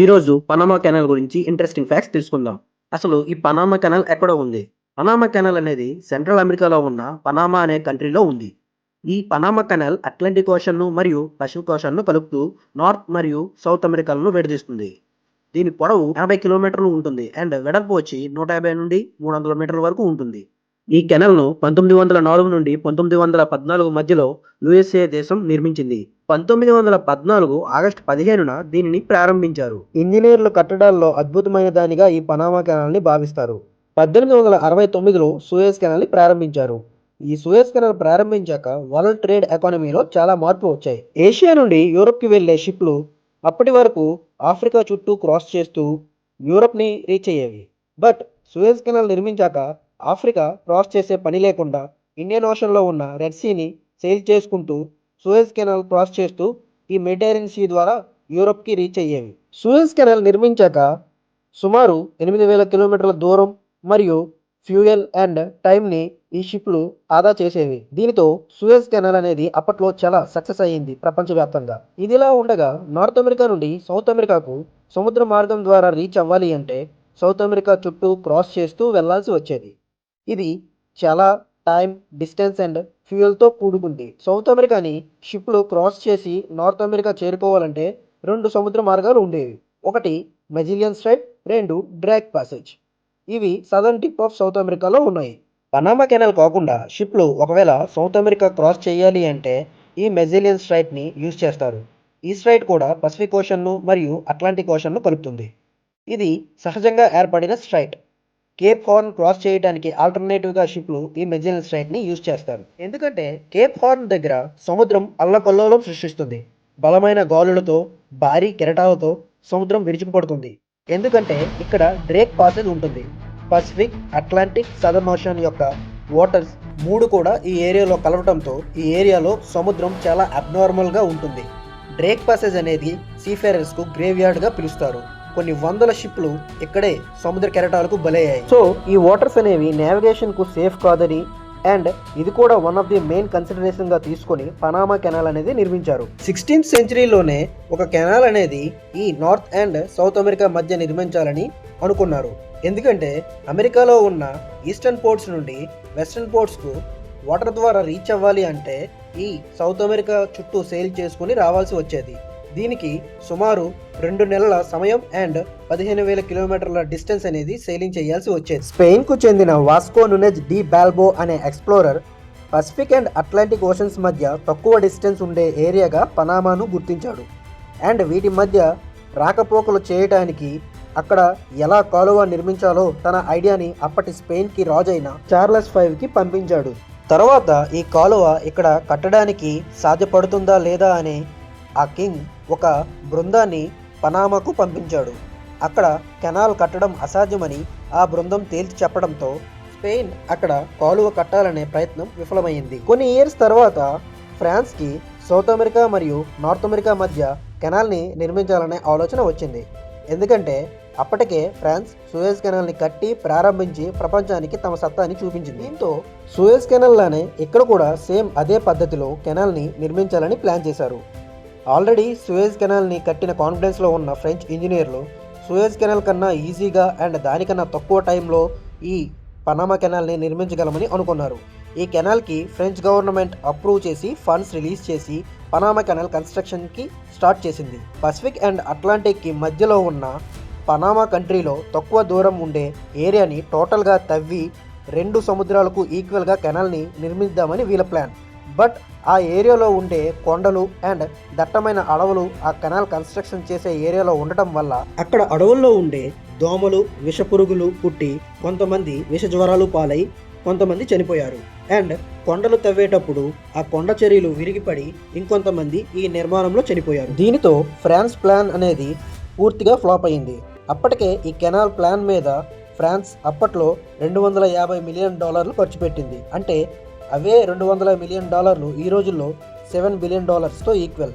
ఈరోజు Panama canal గురించి interesting facts తెలుసుకుందాం. అసలు ఈ పనామా కెనాల్ ఎక్కడ ఉంది? పనామా కెనాల్ అనేది సెంట్రల్ అమెరికాలో ఉన్న పనామా అనే కంట్రీలో ఉంది. ఈ పనామా కెనాల్ అట్లాంటిక్ ఓషన్ను మరియు పసిఫిక్ ఓషన్ను కలుపుతూ నార్త్ మరియు సౌత్ అమెరికాలను విడదీస్తుంది. దీని పొడవు యాభై కిలోమీటర్లు ఉంటుంది అండ్ వెడల్పు వచ్చి నూట యాభై నుండి మూడు వందల మీటర్ల వరకు ఉంటుంది. ఈ కెనాల్ను పంతొమ్మిది వందల నాలుగు నుండి పంతొమ్మిది వందల పద్నాలుగు మధ్యలో యుఎస్ఏ దేశం నిర్మించింది. పంతొమ్మిది వందల పద్నాలుగు ఆగస్టు పదిహేనున దీనిని ప్రారంభించారు. ఇంజనీర్లు కట్టడాల్లో అద్భుతమైన దానిగా ఈ పనామా కెనాల్ని భావిస్తారు. పద్దెనిమిది వందల అరవై తొమ్మిదిలో సూయజ్ కెనాల్ని ప్రారంభించారు. ఈ సూయజ్ కెనాల్ ప్రారంభించాక వరల్డ్ ట్రేడ్ ఎకానమీలో చాలా మార్పు వచ్చాయి. ఏషియా నుండి యూరప్కి వెళ్ళే షిప్లు అప్పటి వరకు ఆఫ్రికా చుట్టూ క్రాస్ చేస్తూ యూరప్ని రీచ్ అయ్యేవి. బట్ సుయేజ్ కెనాల్ నిర్మించాక ఆఫ్రికా క్రాస్ చేసే పని లేకుండా ఇండియన్ ఓషన్లో ఉన్న రెడ్ సీని సేల్ చేసుకుంటూ సూయజ్ కెనాల్ క్రాస్ చేస్తూ ఈ మెడిటేరియన్ సీ ద్వారా యూరప్కి రీచ్ అయ్యేవి. సూయజ్ కెనాల్ నిర్మించాక సుమారు ఎనిమిది వేల కిలోమీటర్ల దూరం మరియు ఫ్యూయల్ అండ్ టైంని ఈ షిప్లు ఆదా చేసేవి. దీనితో సూయజ్ కెనాల్ అనేది అప్పట్లో చాలా సక్సెస్ అయ్యింది ప్రపంచవ్యాప్తంగా. ఇదిలా ఉండగా నార్త్ అమెరికా నుండి సౌత్ అమెరికాకు సముద్ర మార్గం ద్వారా రీచ్ అవ్వాలి అంటే సౌత్ అమెరికా చుట్టూ క్రాస్ చేస్తూ వెళ్ళాల్సి వచ్చేది. ఇది చాలా టైం డిస్టెన్స్ అండ్ ఫ్యూయల్తో కూడుకుంది. సౌత్ అమెరికాని షిప్లు క్రాస్ చేసి నార్త్ అమెరికా చేరుకోవాలంటే రెండు సముద్ర మార్గాలు ఉండేవి. ఒకటి మెజిలియన్ స్ట్రైట్ రెండు డ్రాక్ ప్యాసేజ్ ఇవి సదర్న్ టిప్ ఆఫ్ సౌత్ అమెరికాలో ఉన్నాయి. పనామా కెనాల్ కాకుండా షిప్లు ఒకవేళ సౌత్ అమెరికా క్రాస్ చేయాలి అంటే ఈ మెజిలియన్ స్ట్రైట్ని యూజ్ చేస్తారు. ఈ స్ట్రైట్ కూడా పసిఫిక్ ఓషన్ను మరియు అట్లాంటిక్ ఓషన్ను కలుపుతుంది. ఇది సహజంగా ఏర్పడిన స్ట్రైట్ కేప్ హార్న్ క్రాస్ చేయడానికి ఆల్టర్నేటివ్గా షిప్లు ఈ మెజిలియన్ స్ట్రైట్ని యూజ్ చేస్తారు. ఎందుకంటే కేప్ హార్న్ దగ్గర సముద్రం అల్లకల్లోలం సృష్టిస్తుంది. బలమైన గాలులతో భారీ కెరటాలతో సముద్రం విరుచుకుపడుతుంది ఎందుకంటే ఇక్కడ డ్రేక్ పాసేజ్ ఉంటుంది. పసిఫిక్ అట్లాంటిక్ సదర్న్ ఓషన్ యొక్క వాటర్స్ మూడు కూడా ఈ ఏరియాలో కలవటంతో ఈ ఏరియాలో సముద్రం చాలా అబ్నార్మల్గా ఉంటుంది. డ్రేక్ పాసేజ్ అనేది సీఫేరర్స్కు గ్రేవ్యార్డ్గా పిలుస్తారు. కొన్ని వందల షిప్లు ఇక్కడే సముద్ర కెరటాలకు బలయ్యాయి. సో ఈ వాటర్స్ అనేవి నావిగేషన్కు సేఫ్ కాదని అండ్ ఇది కూడా వన్ ఆఫ్ ది మెయిన్ కన్సిడరేషన్గా తీసుకొని పనామా కెనాల్ అనేది నిర్మించారు. సిక్స్టీన్త్ సెంచరీలోనే ఒక కెనాల్ అనేది ఈ నార్త్ అండ్ సౌత్ అమెరికా మధ్య నిర్మించాలని అనుకున్నారు. ఎందుకంటే అమెరికాలో ఉన్న ఈస్టర్న్ పోర్ట్స్ నుండి వెస్టర్న్ పోర్ట్స్కు వాటర్ ద్వారా రీచ్ అవ్వాలి అంటే ఈ సౌత్ అమెరికా చుట్టూ సేల్ చేసుకుని రావాల్సి వచ్చేది. దీనికి సుమారు రెండు నెలల సమయం అండ్ పదిహేను వేల కిలోమీటర్ల డిస్టెన్స్ అనేది సెయిలింగ్ చేయాల్సి వచ్చేది. స్పెయిన్కు చెందిన వాస్కో నునెజ్ డి బాల్బో అనే explorer Pacific and Atlantic oceans మధ్య తక్కువ డిస్టెన్స్ ఉండే ఏరియాగా పనామాను గుర్తించాడు. అండ్ వీటి మధ్య రాకపోకలు చేయటానికి అక్కడ ఎలా కాలువ నిర్మించాలో తన ఐడియాని అప్పటి స్పెయిన్కి రాజైన చార్లెస్ ఫైవ్కి పంపించాడు. తర్వాత ఈ కాలువ ఇక్కడ కట్టడానికి సాధ్యపడుతుందా లేదా అని ఆ కింగ్ ఒక బృందాన్ని పనామాకు పంపించాడు. అక్కడ కెనాల్ కట్టడం అసాధ్యమని ఆ బృందం తేల్చి చెప్పడంతో స్పెయిన్ అక్కడ కాలువ కట్టాలనే ప్రయత్నం విఫలమైంది. కొన్ని ఇయర్స్ తర్వాత ఫ్రాన్స్కి సౌత్ అమెరికా మరియు నార్త్ అమెరికా మధ్య కెనాల్ని నిర్మించాలనే ఆలోచన వచ్చింది. ఎందుకంటే అప్పటికే ఫ్రాన్స్ సూయజ్ కెనాల్ని కట్టి ప్రారంభించి ప్రపంచానికి తమ సత్తాని చూపించింది. దీంతో సూయజ్ కెనాల్ లానే ఇక్కడ కూడా సేమ్ అదే పద్ధతిలో కెనాల్ని నిర్మించాలని ప్లాన్ చేశారు. ఆల్రెడీ సుయేజ్ కెనాల్ని కట్టిన కాన్ఫిడెన్స్లో ఉన్న ఫ్రెంచ్ ఇంజనీర్లు సూయజ్ కెనాల్ కన్నా ఈజీగా అండ్ దానికన్నా తక్కువ టైంలో ఈ పనామా కెనాల్ని నిర్మించగలమని అనుకున్నారు. ఈ కెనాల్కి ఫ్రెంచ్ గవర్నమెంట్ అప్రూవ్ చేసి ఫండ్స్ రిలీజ్ చేసి పనామా కెనాల్ కన్స్ట్రక్షన్కి స్టార్ట్ చేసింది. పసిఫిక్ అండ్ అట్లాంటిక్కి మధ్యలో ఉన్న పనామా కంట్రీలో తక్కువ దూరం ఉండే ఏరియాని టోటల్గా తవ్వి రెండు సముద్రాలకు ఈక్వల్గా కెనాల్ని నిర్మిద్దామని వీళ్ళ ప్లాన్. బట్ ఆ ఏరియాలో ఉండే కొండలు అండ్ దట్టమైన అడవులు ఆ కెనాల్ కన్స్ట్రక్షన్ చేసే ఏరియాలో ఉండటం వల్ల అక్కడ అడవుల్లో ఉండే దోమలు విషపురుగులు పుట్టి కొంతమంది విష జ్వరాలు పాలై కొంతమంది చనిపోయారు. అండ్ కొండలు తవ్వేటప్పుడు ఆ కొండ చర్యలు విరిగిపడి ఇంకొంతమంది ఈ నిర్మాణంలో చనిపోయారు. దీనితో ఫ్రాన్స్ ప్లాన్ అనేది పూర్తిగా ఫ్లాప్ అయింది. అప్పటికే ఈ కెనాల్ ప్లాన్ మీద ఫ్రాన్స్ అప్పట్లో రెండు వందల యాభై మిలియన్ డాలర్లు ఖర్చు పెట్టింది. అంటే అవే రెండు వందల మిలియన్ డాలర్లు ఈ రోజుల్లో సెవెన్ బిలియన్ డాలర్స్తో ఈక్వల్.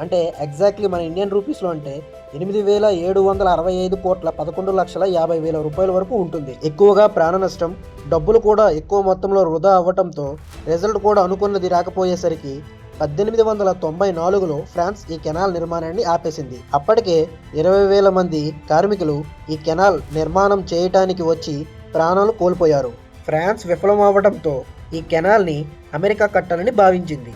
అంటే ఎగ్జాక్ట్లీ మన ఇండియన్ రూపీస్లో అంటే ఎనిమిది వేల ఏడు వందల అరవై ఐదు కోట్ల పదకొండు లక్షల యాభై వేల రూపాయల వరకు ఉంటుంది. ఎక్కువగా ప్రాణ నష్టం డబ్బులు కూడా ఎక్కువ మొత్తంలో వృధా అవ్వటంతో రిజల్ట్ కూడా అనుకున్నది రాకపోయేసరికి పద్దెనిమిది వందల తొంభై నాలుగులో ఫ్రాన్స్ ఈ కెనాల్ నిర్మాణాన్ని ఆపేసింది. అప్పటికే ఇరవై వేల మంది కార్మికులు ఈ కెనాల్ నిర్మాణం చేయటానికి వచ్చి ప్రాణాలు కోల్పోయారు. ఫ్రాన్స్ విఫలం అవ్వడంతో ఈ కెనాల్ని అమెరికా కట్టాలని భావించింది.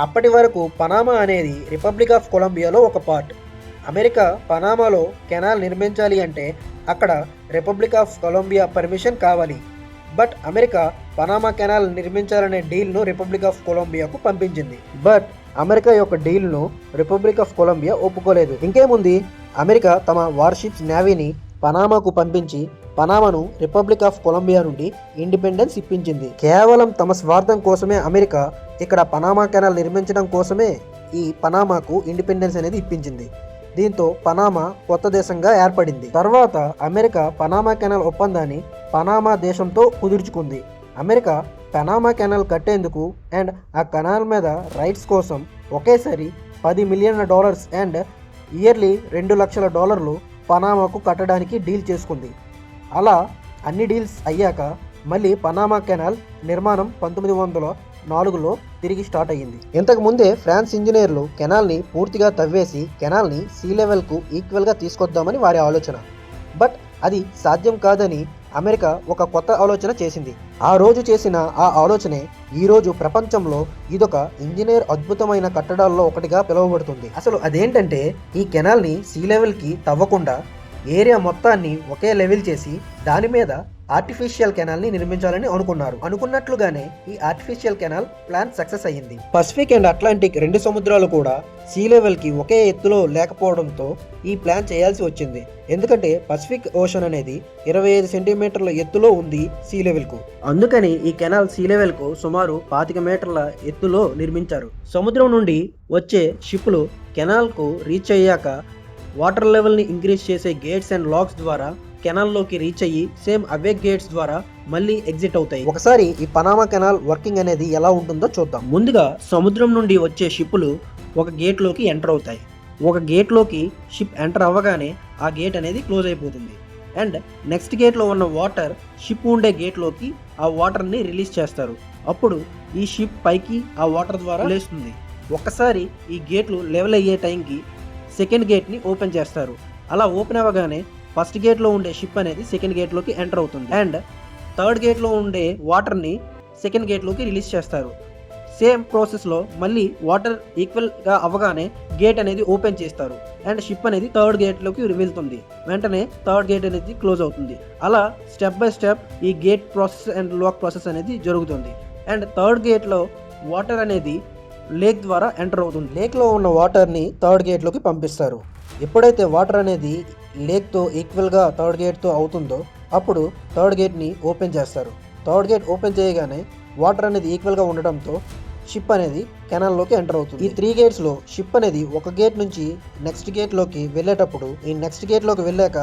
అప్పటి వరకు పనామా అనేది రిపబ్లిక్ ఆఫ్ కొలంబియాలో ఒక పార్ట్. అమెరికా పనామాలో కెనాల్ నిర్మించాలి అంటే అక్కడ రిపబ్లిక్ ఆఫ్ కొలంబియా పర్మిషన్ కావాలి. బట్ అమెరికా పనామా కెనాల్ నిర్మించాలనే డీల్ను రిపబ్లిక్ ఆఫ్ కొలంబియాకు పంపించింది. బట్ అమెరికా యొక్క డీల్ను రిపబ్లిక్ ఆఫ్ కొలంబియా ఒప్పుకోలేదు. ఇంకేముంది? అమెరికా తమ వార్షిప్స్ నేవీని పనామాకు పంపించి పనామాను రిపబ్లిక్ ఆఫ్ కొలంబియా నుండి ఇండిపెండెన్స్ ఇప్పించింది. కేవలం తమ స్వార్థం కోసమే అమెరికా ఇక్కడ పనామా కెనాల్ నిర్మించడం కోసమే ఈ పనామాకు ఇండిపెండెన్స్ అనేది ఇప్పించింది. దీంతో పనామా కొత్త దేశంగా ఏర్పడింది. తర్వాత అమెరికా పనామా కెనాల్ ఒప్పందాన్ని పనామా దేశంతో కుదుర్చుకుంది. అమెరికా పనామా కెనాల్ కట్టేందుకు అండ్ ఆ కెనాల్ మీద రైట్స్ కోసం ఒకేసారి పది మిలియన్ల డాలర్స్ అండ్ ఇయర్లీ రెండు లక్షల డాలర్లు పనామాకు కట్టడానికి డీల్ చేసుకుంది. అలా అన్ని డీల్స్ అయ్యాక మళ్ళీ పనామా కెనాల్ నిర్మాణం పంతొమ్మిది వందల నాలుగులో తిరిగి స్టార్ట్ అయ్యింది. ఇంతకు ముందే ఫ్రాన్స్ ఇంజనీర్లు కెనాల్ని పూర్తిగా తవ్వేసి కెనాల్ని సీ లెవెల్కు ఈక్వల్గా తీసుకొద్దామని వారి ఆలోచన. బట్ అది సాధ్యం కాదని అమెరికా ఒక కొత్త ఆలోచన చేసింది. ఆ రోజు చేసిన ఆ ఆలోచనే ఈ రోజు ప్రపంచంలో ఇదొక ఇంజనీర్ అద్భుతమైన కట్టడాల్లో ఒకటిగా పిలువబడుతుంది. అసలు అదేంటంటే ఈ కెనాల్ని సీ లెవెల్కి తవ్వకుండా ఏరియా మొత్తాన్ని ఒకే లెవెల్ చేసి దాని మీద ఆర్టిఫిషియల్ కెనాల్ని నిర్మించాలని అనుకున్నారు. అనుకున్నట్లుగానే ఈ ఆర్టిఫిషియల్ కెనాల్ ప్లాన్ సక్సెస్ అయ్యింది. పసిఫిక్ అండ్ అట్లాంటిక్ రెండు సముద్రాలు కూడా సీ లెవెల్కి ఒకే ఎత్తులో లేకపోవడంతో ఈ ప్లాన్ చేయాల్సి వచ్చింది. ఎందుకంటే పసిఫిక్ ఓషన్ అనేది ఇరవై ఐదు సెంటీమీటర్ల ఎత్తులో ఉంది సీ లెవెల్కు అందుకని ఈ కెనాల్ సీ లెవెల్కు సుమారు పాతిక మీటర్ల ఎత్తులో నిర్మించారు. సముద్రం నుండి వచ్చే షిప్లు కెనాల్కు రీచ్ అయ్యాక వాటర్ లెవెల్ని ఇంక్రీజ్ చేసే గేట్స్ అండ్ లాక్స్ ద్వారా కెనాల్లోకి రీచ్ అయ్యి సేమ్ అవే గేట్స్ ద్వారా మళ్ళీ ఎగ్జిట్ అవుతాయి. ఒకసారి ఈ పనామా కెనాల్ వర్కింగ్ అనేది ఎలా ఉంటుందో చూద్దాం. ముందుగా సముద్రం నుండి వచ్చే షిప్పులు ఒక గేట్లోకి ఎంటర్ అవుతాయి. ఒక గేట్లోకి షిప్ ఎంటర్ అవ్వగానే ఆ గేట్ అనేది క్లోజ్ అయిపోతుంది. అండ్ నెక్స్ట్ గేట్లో ఉన్న వాటర్ షిప్ ఉండే గేట్లోకి ఆ వాటర్ని రిలీజ్ చేస్తారు. అప్పుడు ఈ షిప్ పైకి ఆ వాటర్ ద్వారా లేస్తుంది. ఒక్కసారి ఈ గేట్లు లెవెల్ అయ్యే టైంకి సెకండ్ గేట్ని ఓపెన్ చేస్తారు. అలా ఓపెన్ అవ్వగానే ఫస్ట్ గేట్లో ఉండే షిప్ అనేది సెకండ్ గేట్లోకి ఎంటర్ అవుతుంది. అండ్ థర్డ్ గేట్లో ఉండే వాటర్ని సెకండ్ గేట్లోకి రిలీజ్ చేస్తారు. సేమ్ ప్రాసెస్లో మళ్ళీ వాటర్ ఈక్వల్గా అవ్వగానే గేట్ అనేది ఓపెన్ చేస్తారు. అండ్ షిప్ అనేది థర్డ్ గేట్లోకి వెళ్తుంది. వెంటనే థర్డ్ గేట్ అనేది క్లోజ్ అవుతుంది. అలా స్టెప్ బై స్టెప్ ఈ gate process and lock process అనేది జరుగుతుంది. అండ్ థర్డ్ గేట్లో వాటర్ అనేది లేక్ ద్వారా ఎంటర్ అవుతుంది. లేక్లో ఉన్న వాటర్ని థర్డ్ గేట్లోకి పంపిస్తారు. ఎప్పుడైతే వాటర్ అనేది లేక్తో ఈక్వల్గా థర్డ్ గేట్తో అవుతుందో అప్పుడు థర్డ్ గేట్ని ఓపెన్ చేస్తారు. థర్డ్ గేట్ ఓపెన్ చేయగానే వాటర్ అనేది ఈక్వల్గా ఉండడంతో షిప్ అనేది కెనాల్లోకి ఎంటర్ అవుతుంది. ఈ త్రీ గేట్స్లో షిప్ అనేది ఒక గేట్ నుంచి నెక్స్ట్ గేట్లోకి వెళ్ళేటప్పుడు ఈ నెక్స్ట్ గేట్లోకి వెళ్ళాక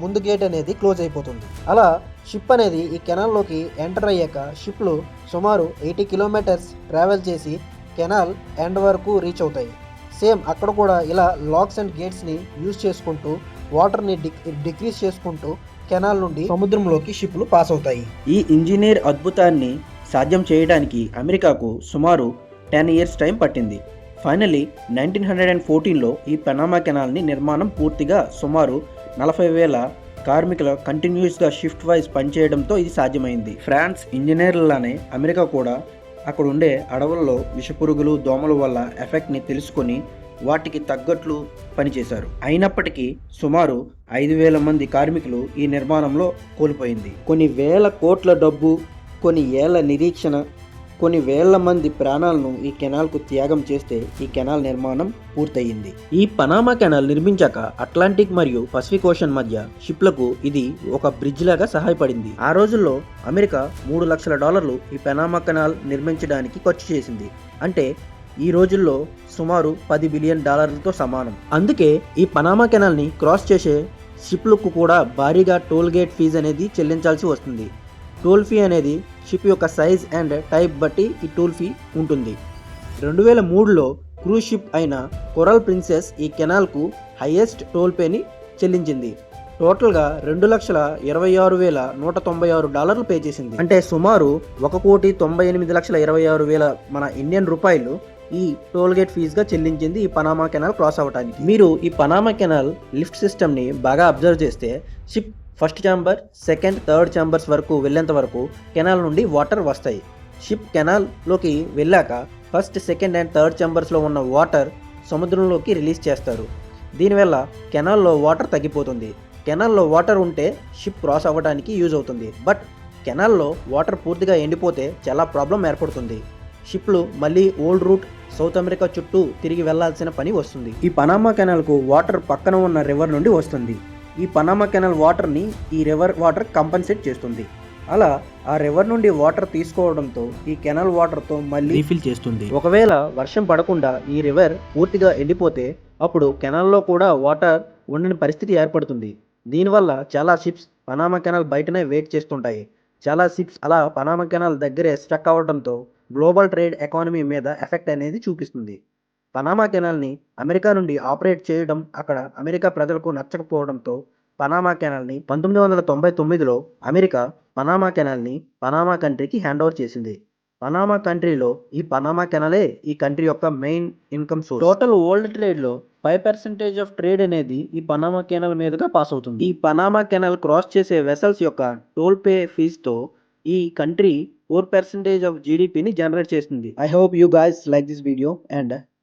ముందు గేట్ అనేది క్లోజ్ అయిపోతుంది. అలా షిప్ అనేది ఈ కెనాల్లోకి ఎంటర్ అయ్యాక షిప్లు సుమారు ఎయిటీ కిలోమీటర్స్ ట్రావెల్ చేసి కెనాల్ ఎండ్ వరకు రీచ్ అవుతాయి. సేమ్ అక్కడ కూడా ఇలా లాక్స్ అండ్ గేట్స్ని యూజ్ చేసుకుంటూ వాటర్ని డిక్రీజ్ చేసుకుంటూ కెనాల్ నుండి సముద్రంలోకి షిప్లు పాస్ అవుతాయి. ఈ ఇంజనీర్ అద్భుతాన్ని సాధ్యం చేయడానికి అమెరికాకు సుమారు టెన్ ఇయర్స్ టైం పట్టింది. ఫైనలీ నైన్టీన్ హండ్రెడ్ అండ్ ఫోర్టీన్లో ఈ పెనామా కెనాల్ని నిర్మాణం పూర్తిగా సుమారు నలభై వేల కార్మికుల కంటిన్యూస్గా షిఫ్ట్ వైజ్ పనిచేయడంతో ఇది సాధ్యమైంది. ఫ్రాన్స్ ఇంజనీర్లనే అమెరికా కూడా అక్కడ ఉండే అడవుల్లో విషపురుగులు దోమల వల్ల ఎఫెక్ట్ని తెలుసుకొని వాటికి తగ్గట్లు పనిచేశారు. అయినప్పటికీ సుమారు ఐదు వేల మంది కార్మికులు ఈ నిర్మాణంలో కోల్పోయింది. కొన్ని వేల కోట్ల డబ్బు కొన్ని ఏళ్ళ నిరీక్షణ కొన్ని వేల మంది ప్రాణాలను ఈ కెనాల్కు త్యాగం చేస్తే ఈ కెనాల్ నిర్మాణం పూర్తయింది. ఈ పనామా కెనాల్ నిర్మించాక అట్లాంటిక్ మరియు పసిఫిక్ ఓషన్ మధ్య షిప్లకు ఇది ఒక బ్రిడ్జ్ లాగా సహాయపడింది. ఆ రోజుల్లో అమెరికా మూడు లక్షల డాలర్లు ఈ పనామా కెనాల్ నిర్మించడానికి ఖర్చు చేసింది. అంటే ఈ రోజుల్లో సుమారు పది బిలియన్ డాలర్లతో సమానం. అందుకే ఈ పనామా కెనాల్ని క్రాస్ చేసే షిప్లకు కూడా భారీగా టోల్ గేట్ ఫీజు అనేది చెల్లించాల్సి వస్తుంది. టోల్ ఫీ అనేది షిప్ యొక్క సైజ్ అండ్ టైప్ బట్టి ఈ టోల్ ఫీ ఉంటుంది. రెండు వేల మూడులో క్రూజ్ షిప్ అయిన కొరల్ ప్రిన్సెస్ ఈ కెనాల్కు హైయెస్ట్ టోల్ పేని చెల్లించింది. టోటల్గా రెండు లక్షల ఇరవై ఆరు వేల నూట తొంభై ఆరు డాలర్లు పే చేసింది. అంటే సుమారు ఒక కోటి తొంభై ఎనిమిది లక్షల ఇరవై ఆరు వేల మన ఇండియన్ రూపాయలు ఈ టోల్ గేట్ ఫీజుగా చెల్లించింది ఈ పనామా కెనాల్ క్రాస్ అవ్వడానికి మీరు ఈ పనామా కెనాల్ లిఫ్ట్ సిస్టమ్ని బాగా అబ్జర్వ్ చేస్తే ship first chamber second third chambers వరకు వెళ్ళేంత వరకు కెనాల్ నుండి వాటర్ వస్తాయి. షిప్ కెనాల్లోకి వెళ్ళాక ఫస్ట్ సెకండ్ అండ్ థర్డ్ ఛాంబర్స్లో ఉన్న వాటర్ సముద్రంలోకి రిలీజ్ చేస్తారు. దీనివల్ల కెనాల్లో వాటర్ తగ్గిపోతుంది. కెనాల్లో వాటర్ ఉంటే షిప్ క్రాస్ అవ్వడానికి యూజ్ అవుతుంది. బట్ కెనాల్లో వాటర్ పూర్తిగా ఎండిపోతే చాలా ప్రాబ్లం ఏర్పడుతుంది. షిప్లు మళ్ళీ ఓల్డ్ రూట్ సౌత్ అమెరికా చుట్టూ తిరిగి వెళ్ళాల్సిన పని వస్తుంది. ఈ పనామా కెనాల్కు వాటర్ పక్కన ఉన్న రివర్ నుండి వస్తుంది. ఈ పనామా కెనాల్ వాటర్ని ఈ రివర్ వాటర్ కంపన్సేట్ చేస్తుంది. అలా ఆ రివర్ నుండి వాటర్ తీసుకోవడంతో ఈ కెనాల్ వాటర్తో మళ్ళీ రీఫిల్ చేస్తుంది. ఒకవేళ వర్షం పడకుండా ఈ రివర్ పూర్తిగా ఎండిపోతే అప్పుడు కెనాల్లో కూడా వాటర్ ఉండని పరిస్థితి ఏర్పడుతుంది. దీనివల్ల చాలా షిప్స్ పనామా కెనాల్ బయటనే వెయిట్ చేస్తుంటాయి. చాలా షిప్స్ అలా పనామా కెనాల్ దగ్గరే స్టక్ అవ్వడంతో గ్లోబల్ ట్రేడ్ ఎకానమీ మీద ఎఫెక్ట్ అనేది చూపిస్తుంది. పనామా కెనాల్ని అమెరికా నుండి ఆపరేట్ చేయడం అక్కడ అమెరికా ప్రజలకు నచ్చకపోవడంతో పనామా కెనాల్ని పంతొమ్మిది వందల తొంభై తొమ్మిదిలో అమెరికా పనామా కెనాల్ని పనామా కంట్రీకి హ్యాండ్ ఓవర్ చేసింది. పనామా కంట్రీలో ఈ పనామా కెనాలే ఈ కంట్రీ యొక్క main income source. Total world ట్రేడ్లో five percentage of trade అనేది ఈ పనామా కెనాల్ మీదుగా పాస్ అవుతుంది. ఈ పనామా కెనాల్ క్రాస్ చేసే వెసల్స్ యొక్క టోల్ పే ఫీజుతో ఈ కంట్రీ ఫోర్ పర్సెంటేజ్ ఆఫ్ జీడిపిని జనరేట్ చేస్తుంది I hope you guys like this video and